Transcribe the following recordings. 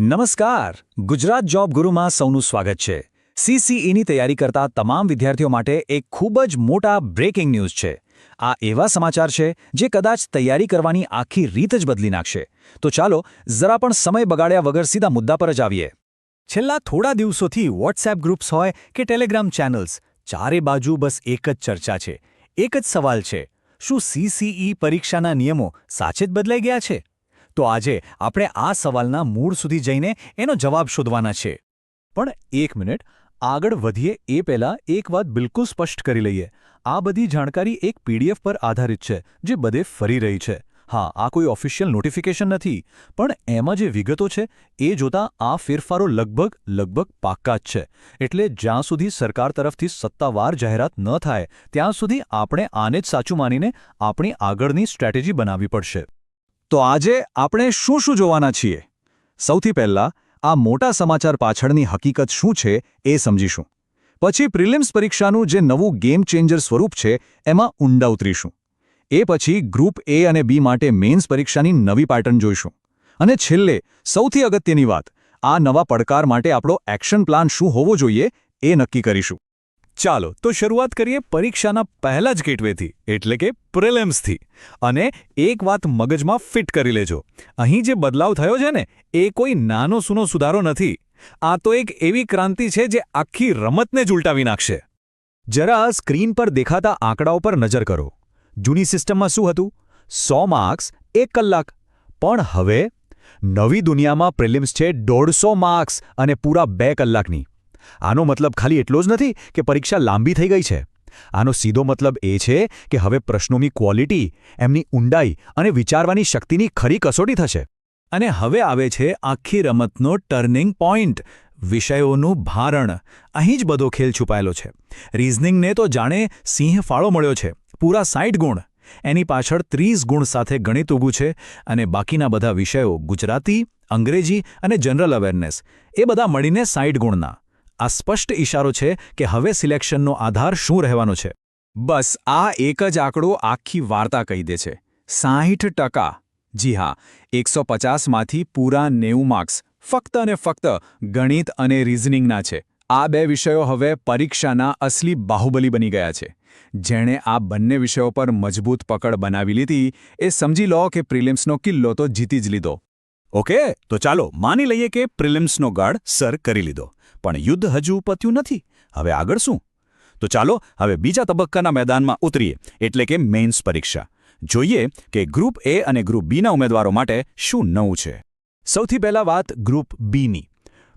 નમસ્કાર. ગુજરાત જોબ ગુરુમાં સૌનું સ્વાગત છે. સીસીઈની તૈયારી કરતા તમામ વિદ્યાર્થીઓ માટે એક ખૂબ જ મોટા બ્રેકિંગ ન્યૂઝ છે. આ એવા સમાચાર છે જે કદાચ તૈયારી કરવાની આખી રીત જ બદલી નાખશે. તો ચાલો, જરા પણ સમય બગાડ્યા વગર સીધા મુદ્દા પર જ આવીએ. છેલ્લા થોડા દિવસોથી વોટ્સએપ ગ્રુપ્સ હોય કે ટેલિગ્રામ ચેનલ્સ ચારે બાજુ બસ એક જ ચર્ચા છે. એક જ સવાલ છે, શું સીસીઈ પરીક્ષાના નિયમો સાચે જ બદલાઈ ગયા છે? તો આજે આપણે આ સવાલના મૂળ સુધી જઈને એનો જવાબ શોધવાના છે. પણ એક મિનિટ, આગળ વધીએ એ પહેલાં એક વાત બિલકુલ સ્પષ્ટ કરી લઈએ. આ બધી જાણકારી એક પીડીએફ પર આધારિત છે, જે બધે ફરી રહી છે. હા, આ કોઈ ઓફિશિયલ નોટિફિકેશન નથી, પણ એમાં જે વિગતો છે, એ જોતા આ ફેરફારો લગભગ લગભગ પાક્કા જ છે. એટલે જ્યાં સુધી સરકાર તરફથી સત્તાવાર જાહેરાત ન થાય, ત્યાં સુધી આપણે આને જ સાચું માનીને આપણી આગળની સ્ટ્રેટેજી બનાવવી પડશે. તો આજે આપણે શું શું જોવાના છીએ? સૌથી પહેલા આ મોટા સમાચાર પાછળની હકીકત શું છે એ સમજીશું. પછી પ્રિલિમ્સ પરીક્ષાનું જે નવું ગેમ ચેન્જર સ્વરૂપ છે એમાં ઊંડા ઉતરીશું એ પછી ગ્રુપ એ અને બી માટે મેઇન્સ પરીક્ષાની નવી પેટર્ન જોઈશું. અને છેલ્લે, સૌથી અગત્યની વાત, આ નવા પડકાર માટે આપણો એક્શન પ્લાન શું હોવો જોઈએ એ નક્કી કરીશું. ચાલો, તો શરૂઆત કરીએ પરીક્ષાના પહેલા જ ગેટવેથી, એટલે કે પ્રિલિમ્સથી. અને એક વાત મગજમાં ફિટ કરી લેજો. અહીં જે બદલાવ થયો છે ને, એ કોઈ નાનો સૂનો સુધારો નથી. આ તો એક એવી ક્રાંતિ છે જે આખી રમતને જ ઉલટાવી નાખશે. જરા સ્ક્રીન પર દેખાતા આંકડાઓ પર નજર કરો. જૂની સિસ્ટમમાં શું હતું? સો માર્ક્સ, એક કલાક. પણ હવે નવી દુનિયામાં પ્રિલિમ્સ છે દોઢસો માર્ક્સ અને પૂરા બે કલાકની. આનો મતલબ ખાલી એટલો જ નથી કે પરીક્ષા લાંબી થઈ ગઈ છે. આનો સીધો મતલબ એ છે કે હવે પ્રશ્નોની ક્વોલિટી, એમની ઊંડાઈ અને વિચારવાની શક્તિની ખરી કસોટી થશે. અને હવે આવે છે આખી રમતનો ટર્નિંગ પોઈન્ટ, વિષયોનું ભારણ. અહીં જ બધો ખેલ છુપાયેલો છે. રિઝનિંગને તો જાણે સિંહ ફાળો મળ્યો છે, પૂરા સાઠ ગુણ. એની પાછળ ત્રીસ ગુણ સાથે ગણિત ઊભું છે અને બાકીના બધા વિષયો ગુજરાતી, અંગ્રેજી અને જનરલ અવેરનેસ એ બધા મળીને સાઠ ગુણના. આ સ્પષ્ટ ઇશારો છે કે હવે સિલેક્શનનો આધાર શું રહેવાનો છે. બસ આ એક જ આંકડો આખી વાર્તા કહી દે છે. સાહીઠ જી હા, એકસો પચાસમાંથી પૂરા નેવું માર્ક્સ. ફક્ત અને ફક્ત ગણિત અને રિઝનિંગના છે. આ બે વિષયો હવે પરીક્ષાના અસલી બાહુબલી બની ગયા છે. જેણે આ બંને વિષયો પર મજબૂત પકડ બનાવી લીધી, એ સમજી લો કે પ્રિલિમ્સનો કિલ્લો તો જીતી જ લીધો. ઓકે, તો ચાલો માની લઈએ કે પ્રિલિમ્સનો ગઢ સર કરી લીધો. પણ યુદ્ધ હજુ પત્યું નથી. હવે આગળ શું? તો ચાલો હવે બીજા તબક્કાના મેદાનમાં ઉતરીએ, એટલે કે મેઇન્સ પરીક્ષા. જોઈએ કે ગ્રુપ એ અને ગ્રુપ બીના ઉમેદવારો માટે શું નવું છે. સૌથી પહેલા વાત ગ્રુપ બીની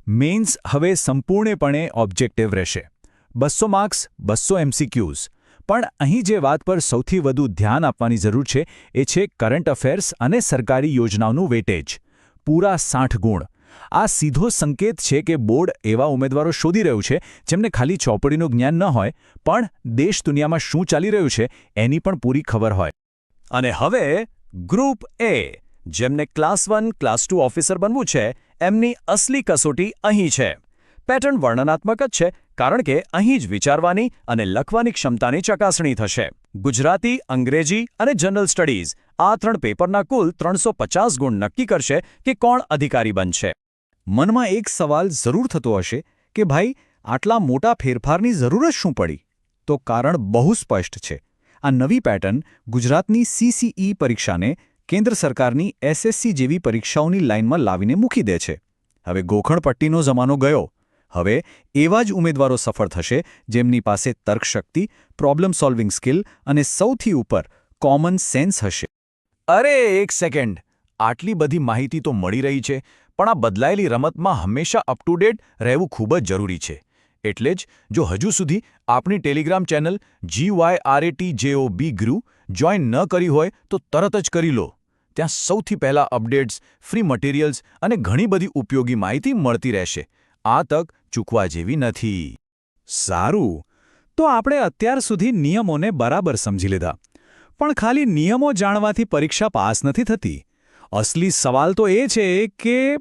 મેઇન્સ હવે સંપૂર્ણપણે ઓબ્જેક્ટિવ રહેશે. બસો માર્ક્સ, બસો એમસીક્યુઝ. પણ અહીં જે વાત પર સૌથી વધુ ધ્યાન આપવાની જરૂર છે, એ છે કરંટ અફેર્સ અને સરકારી યોજનાઓનું વેટેજ. પૂરા સાઠ ગુણ. આ સીધો સંકેત છે કે બોર્ડ એવા ઉમેદવારો શોધી રહ્યું છે જેમને ખાલી ચોપડીનું જ્ઞાન ન હોય, પણ દેશ દુનિયામાં શું ચાલી રહ્યું છે એની પણ પૂરી ખબર હોય. અને હવે ગ્રુપ એ, જેમને class one, class two officer બનવું છે, એમની અસલી કસોટી અહીં છે. પેટર્ન વર્ણનાત્મક જ છે, કારણ કે અહીં જ વિચારવાની અને લખવાની ક્ષમતાની ચકાસણી થશે. ગુજરાતી, અંગ્રેજી અને જનરલ સ્ટડીઝ, આ ત્રણ પેપરના કુલ ત્રણસો ગુણ નક્કી કરશે કે કોણ અધિકારી બનશે. મનમાં એક સવાલ જરૂર થતો હશે કે ભાઈ, આટલા મોટા ફેરફારની જરૂર જ શું પડી? તો કારણ બહુ સ્પષ્ટ છે. આ નવી પેટર્ન ગુજરાતની સીસીઈ પરીક્ષાને કેન્દ્ર સરકારની એસએસસી જેવી પરીક્ષાઓની લાઇનમાં લાવીને મૂકી દે છે. હવે ગોખણપટ્ટીનો જમાનો ગયો. હવે એવા જ ઉમેદવારો સફળ થશે જેમની પાસે તર્કશક્તિ પ્રોબ્લેમ સોલ્વિંગ સ્કિલ અને સૌથી ઉપર કોમન સેન્સ હશે. અરે એક સેકન્ડ આટલી બધી માહિતી તો મળી રહી છે. પણ આ બદલાયેલી રમતમાં હંમેશા અપ ટુ ડેટ રહેવું ખૂબ જ જરૂરી છે. એટલે જ જો હજુ સુધી આપણી ટેલિગ્રામ ચેનલ જીવાયઆરએટી જેઓ બી ગ્રુ જોઈન ન કરી હોય તો તરત જ કરી લો. ત્યાં સૌથી પહેલા અપડેટ્સ ફ્રી મટીરિયલ્સ અને ઘણી બધી ઉપયોગી માહિતી મળતી રહેશે. આ તક ચૂકવા જેવી નથી. સારું. તો આપણે અત્યાર સુધી નિયમોને બરાબર સમજી લીધા. પણ ખાલી નિયમો જાણવાથી પરીક્ષા પાસ નથી થતી. અસલી સવાલ તો એ છે કે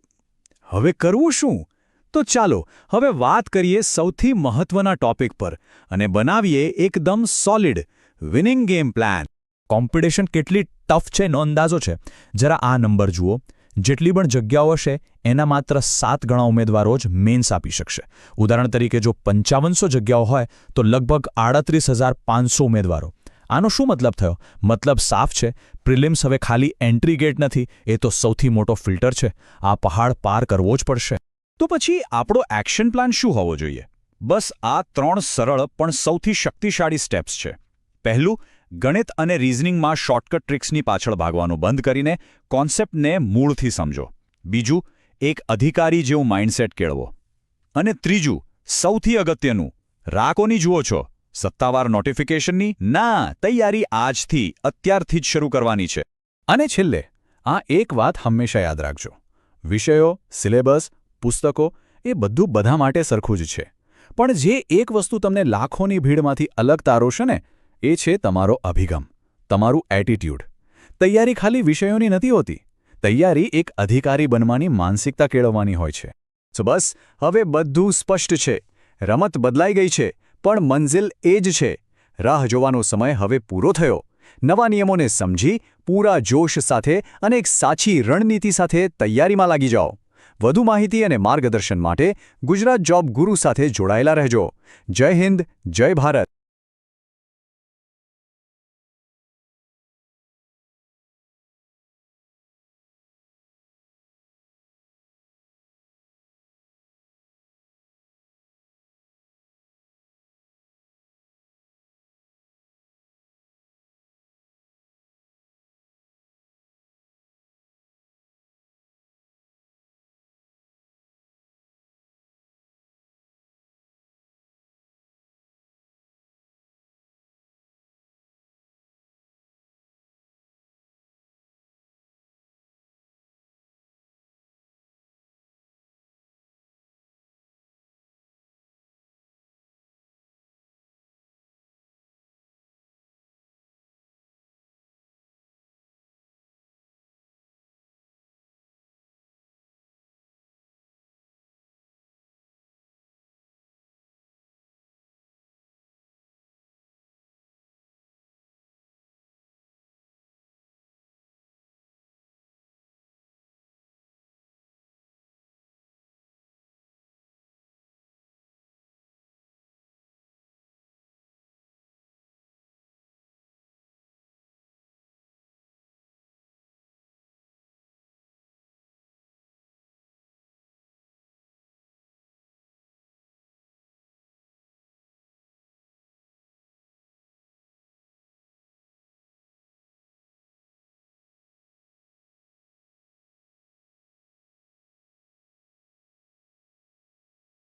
હવે કરવું શું? તો ચાલો, હવે વાત કરીએ સૌથી મહત્વના ટોપિક પર અને બનાવીએ એકદમ solid winning game plan competition કેટલી ટફ છે નો અંદાજો છે. જરા આ નંબર જુઓ. જેટલી પણ જગ્યાઓ હશે, એના માત્ર સાત ગણા ઉમેદવારો જ મેન્સ આપી શકશે. ઉદાહરણ તરીકે જો પંચાવનસો જગ્યાઓ હોય, તો લગભગ આડત્રીસ હજાર પાંચસો ઉમેદવારો. આનો શું મતલબ થયો? મતલબ સાફ છે. પ્રિલિમ્સ હવે ખાલી એન્ટ્રી ગેટ નથી. એ તો સૌથી મોટો ફિલ્ટર છે. આ પહાડ પાર કરવો જ પડશે. તો પછી આપણો એક્શન પ્લાન શું હોવો જોઈએ? બસ આ ત્રણ સરળ પણ સૌથી શક્તિશાળી સ્ટેપ્સ છે. પહેલું, ગણિત અને રિઝનિંગમાં શોર્ટકટ ટ્રિક્સની પાછળ ભાગવાનું બંધ કરીને કોન્સેપ્ટને મૂળથી સમજો. બીજું, એક અધિકારી જેવું માઇન્ડસેટ કેળવો. અને ત્રીજું, સૌથી અગત્યનું, રાકોની જુઓ છો. સત્તાવાર નોટિફિકેશનની ના, તૈયારી આજથી, અત્યારથી જ શરૂ કરવાની છે. અને છેલ્લે, આ એક વાત હંમેશા યાદ રાખજો. વિષયો, સિલેબસ, પુસ્તકો, એ બધું બધા માટે સરખું જ છે. પણ જે એક વસ્તુ તમને લાખોની ભીડમાંથી અલગ તારોશે ને, એ છે તમારો અભિગમ, તમારું એટીટ્યૂડ તૈયારી ખાલી વિષયોની નથી હોતી. તૈયારી એક અધિકારી બનવાની માનસિકતા કેળવવાની હોય છે. બસ, હવે બધું સ્પષ્ટ છે. રમત બદલાઈ ગઈ છે. પણ મંઝિલ એ જ છે. રાહ જોવાનો સમય હવે પૂરો થયો. નવા નિયમોને સમજી, પૂરા જોશ સાથે અને એક સાચી રણનીતિ સાથે તૈયારીમાં લાગી જાઓ. વધુ માહિતી અને માર્ગદર્શન માટે ગુજરાત જોબ ગુરુ સાથે જોડાયેલા રહેજો. જય હિન્દ, જય ભારત.